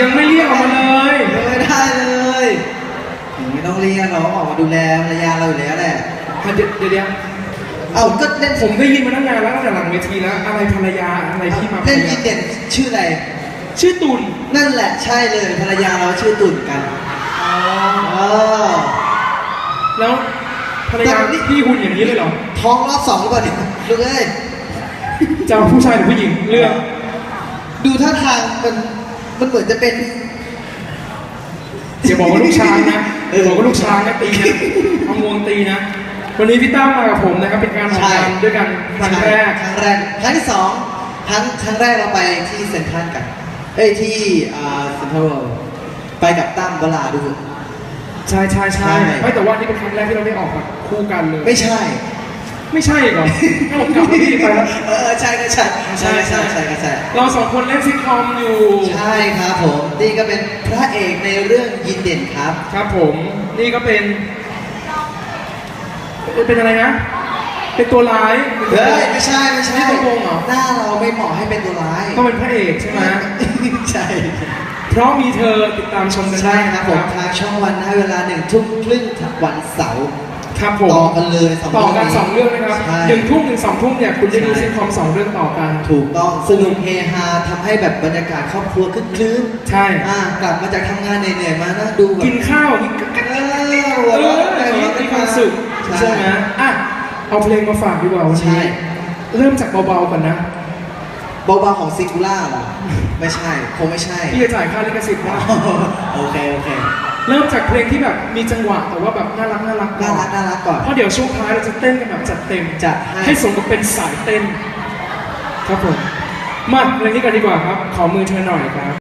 ยังไม่เรียกออกมาเลยยังไม่ได้เลยไม่ต้องเรียกเราออกมาดูแลภรรยาเราอยู่แล้วแหละเดี๋ยวเดี๋ยวเดี๋ยวเอาก็เล่นผมได้ยินมาตั้งนานแล้วตั้งแต่หลังเวทีแล้ว อะไรภรรยาอะไรพี่มาภรเล่นรยิยานเด่นชื่ออะไร ชื่อตุลนั่นแหละใช่เลยภรรยาเราชื่อตุ่นกันเออแล้วภรรยาแต่นี่พี่หุ่นอย่างนี้เลยเหรอท้องรอบสองหรือเปล่าเนี่ยลูกเอ้ยจะเอาผู้ชายหรือผู้หญิงเลือกดูท่าทางมัน มันเหมือนจะเป็นอย่าบอกว่าลูกช้างนะเออบอกว่าลูกช้างนะตีนะเอางวงตีนะ วันนี้พี่ตั้มมากับผมนะครับเป็นการออกงานด้วยกันครั้งแรก ครั้งแรก ครั้งที่สองครั้งครั้งแรกเราไปที่เซ็นทรัลกัน เอ้ยที่อ่าเซ็นทรัลเวิลด์ไปกับตั้มเวลาดูใช่ใช่ใช่ใช่ไม่แต่ว่านี่เป็นครั้งแรกที่เราได้ออกแบบคู่กันเลย ไม่ใช่ ไม่ใช่เหรอถ้าผมกลับมาพี่ไปแล้ว เออใช่ก็ใช่ใช่ใช่ใช่ก็ใช่เราสองคนเล่นซิทคอมอยู่ ใช่ครับผมนี่ก็เป็นพระเอกในเรื่องยินเด่นครับ ครับผม นี่ก็เป็น เป็นอะไรนะ เป็นตัวร้ายเป็นตัวเฮ้ร้ายไม่ใช่ไม่ใช่นี่ตัวโกงเหรอ หน้าเราไม่เหมาะให้เป็นตัวร้ายต้องเป็นพระเอกใช่ไหมใช่ เพราะมีเธอติดตามชมกันใช่ได้ครับผมทางช่องวันนะเวลาหนึ่งทุ่มครึ่งวันเสาร์ ครับผมต่อกันเลยสองต่อกันเรื่องนี้สองเรื่องนะครับใช่หนึ่งทุ่มถึงสองทุ่มเนี่ยคุณจะดูใช่ซิทคอมสองเรื่องต่อกัน ถูกต้องสนุกเฮฮาทำให้แบบบรรยากาศครอบครัวคึกคืนใช่ อ่ากลับมาจากทำงานเหนื่อยๆมานะดูแบบกินข้าวนี่ก็เออเอหัวเราะอไปหัวมีเราะไปความสุขใช่ใช่ไหมอะเอาเพลงมาฝากดีกว่าวันใช่ นี้เริ่มจากเบาๆก่อนนะเบาๆของซิงคูล่าเหรอไม่ใช่ คงไม่ใช่ พี่จะจ่ายค่าลิขสิทธิ์ได้โอเค โอเค เริ่มจากเพลงที่แบบมีจังหวะแต่ว่าแบบน่ารักน่ารักน่ารักน่ารักก่อนเพราะเดี๋ยวช่วงท้ายเราจะเต้นกันแบบจัดเต็มจัดให้ให้สมกับเป็นสายเต้น ครับผม มาเพลงนี้กันดีกว่าครับ ขอมือเธอหน่อยครับ